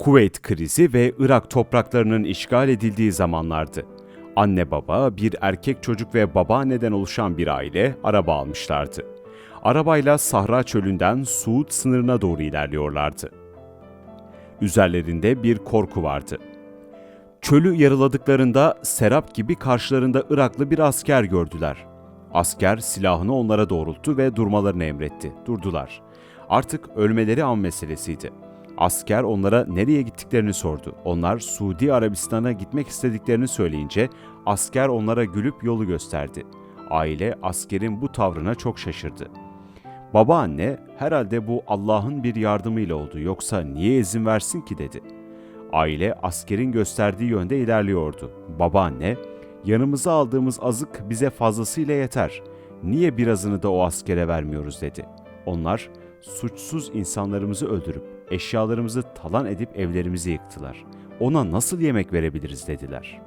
Kuveyt krizi ve Irak topraklarının işgal edildiği zamanlardı. Anne baba, bir erkek çocuk ve babaanneden oluşan bir aile araba almışlardı. Arabayla Sahra çölünden Suud sınırına doğru ilerliyorlardı. Üzerlerinde bir korku vardı. Çölü yarıladıklarında serap gibi karşılarında Iraklı bir asker gördüler. Asker silahını onlara doğrulttu ve durmalarını emretti. Durdular. Artık ölmeleri an meselesiydi. Asker onlara nereye gittiklerini sordu. Onlar Suudi Arabistan'a gitmek istediklerini söyleyince asker onlara gülüp yolu gösterdi. Aile askerin bu tavrına çok şaşırdı. Babaanne herhalde bu Allah'ın bir yardımıyla oldu yoksa niye izin versin ki dedi. Aile askerin gösterdiği yönde ilerliyordu. Babaanne, yanımıza aldığımız azık bize fazlasıyla yeter. Niye birazını da o askere vermiyoruz dedi. Onlar suçsuz insanlarımızı öldürüp eşyalarımızı talan edip evlerimizi yıktılar. Ona nasıl yemek verebiliriz dediler.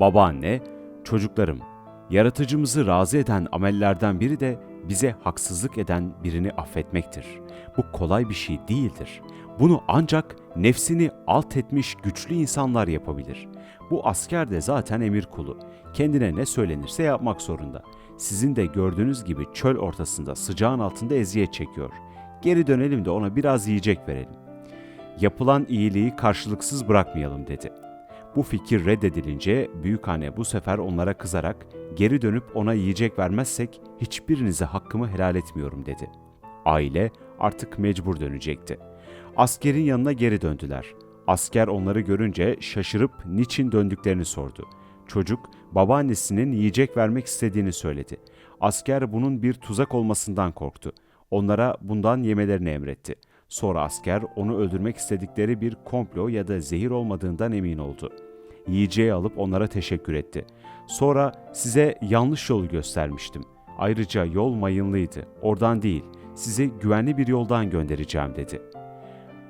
Babaanne, çocuklarım, yaratıcımızı razı eden amellerden biri de bize haksızlık eden birini affetmektir. Bu kolay bir şey değildir. Bunu ancak nefsini alt etmiş güçlü insanlar yapabilir. Bu asker de zaten emir kulu. Kendine ne söylenirse yapmak zorunda. Sizin de gördüğünüz gibi çöl ortasında sıcağın altında eziyet çekiyor. Geri dönelim de ona biraz yiyecek verelim. Yapılan iyiliği karşılıksız bırakmayalım dedi. Bu fikir reddedilince büyükanne bu sefer onlara kızarak geri dönüp ona yiyecek vermezsek hiçbirinize hakkımı helal etmiyorum dedi. Aile artık mecbur dönecekti. Askerin yanına geri döndüler. Asker onları görünce şaşırıp niçin döndüklerini sordu. Çocuk babaannesinin yiyecek vermek istediğini söyledi. Asker bunun bir tuzak olmasından korktu. Onlara bundan yemelerini emretti. Sonra asker onu öldürmek istedikleri bir komplo ya da zehir olmadığından emin oldu. Yiyeceği alıp onlara teşekkür etti. Sonra size yanlış yolu göstermiştim. Ayrıca yol mayınlıydı. Oradan değil, sizi güvenli bir yoldan göndereceğim dedi.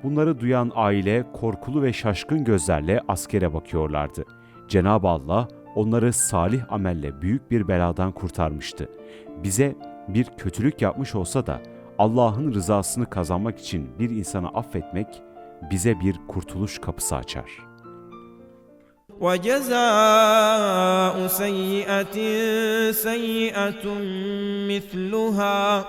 Bunları duyan aile korkulu ve şaşkın gözlerle askere bakıyorlardı. Cenab-ı Allah onları salih amelle büyük bir beladan kurtarmıştı. Bize bir kötülük yapmış olsa da Allah'ın rızasını kazanmak için bir insanı affetmek bize bir kurtuluş kapısı açar. وجزاء سيئة سيئة مثلها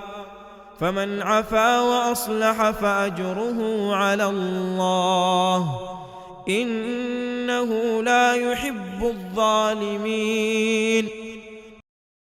فمن عفا وأصلح فأجره على الله إنه لا يحب الظالمين